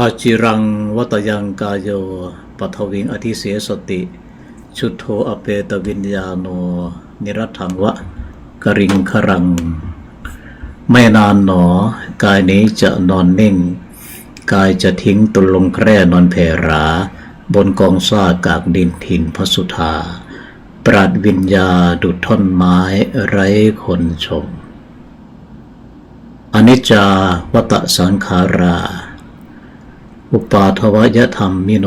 อาจิรังวัตยังกายโยปัทวิงอธิเสสติ ชุดโทอเปตวิญญาโน นิรัตถังวะกริงครัง ไม่นานหนอ กายนี้จะนอนนิ่ง กายจะทิ้งตนลงแคร่นอนเพรา บนกองซากากดินถิ่นพระสุธา ปราดวิญญาดุดท่อนไม้ไร้คนชมอนิจจาวัตสังขารา อุปาทวยธรรมมิโน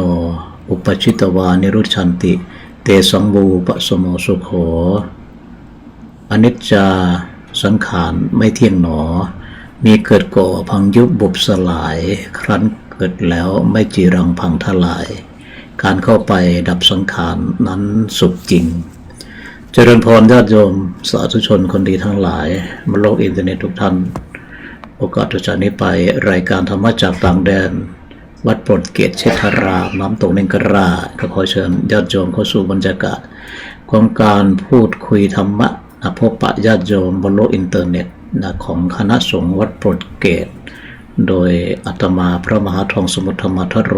อุปชิตวานิรุชันติ เตสังวูปสโมสุโขอนิจจาสังขารไม่เที่ยงหนอ มีเกิดก่อพังยุบบุบสลาย ครั้นเกิดแล้วไม่จีรังพังทลาย การเข้าไปดับสังขารนั้นสุขจริง เจริญพรญาติโยมสาธุชนคนดีทั้งหลายบนโลกอินเทอร์เน็ตทุกท่าน โอกาสจากนี้ไปรายการธรรมะจากต่างแดน วัดโปรดเกตเชษฐารามน้ำตกเนงกราก็ขอเชิญญาติโยมเข้าสู่บรรยากาศของการพูดคุยธรรมะนะพบปะญาติโยมบนโลกอินเทอร์เน็ตนะของคณะสงฆ์วัดโปรดเกต โดยอาตมาพระมหาทองสมุทรธรรมทโร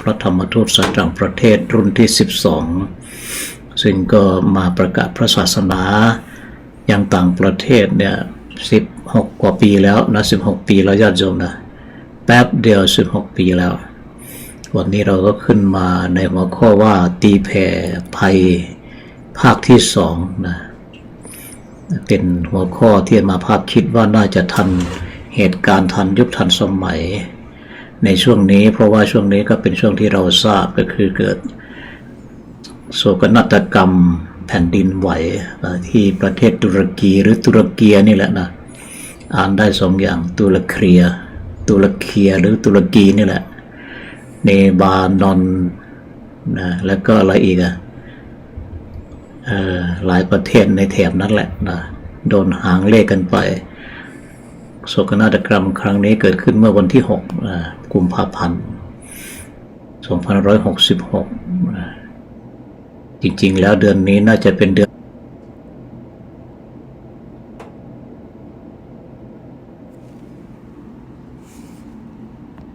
พระธรรมทูตสายต่างประเทศรุ่นที่ 12 ซึ่งก็มาประกาศพระศาสนาอยังต่างประเทศเนี่ย16 กว่าปีแล้วนะ16 ปีแล้วญาติโยมนะแป๊บเดียว 16 ปีแล้ว วันนี้เราก็ขึ้นมาในหัวข้อว่าตีแผ่ภัยภาคที่สองนะเป็นหัวข้อที่มาภาพคิดว่าน่าจะทันเหตุการณ์ทันยุคทันสมัย ในช่วงนี้เพราะว่าช่วงนี้ก็เป็นช่วงที่เราทราบก็คือเกิด โศกนาฏกรรมแผ่นดินไหวที่ประเทศตุรกีหรือตุรกีนี่แหละนะอ่านได้สองอย่างตุรเคียตุรเคียหรือตุรกีนี่แหละ เนบานอนนะแล้วก็อะไรอีกอะเอ่อหลายประเทศในแถบนั้นแหละนะโดนหางเลขกันไปโศกนาฏกรรมครั้งนี้เกิดขึ้นเมื่อวันที่ 6 กุมภาพันธ์ 2566 จริงๆ แล้วเดือนนี้น่าจะเป็นเดือน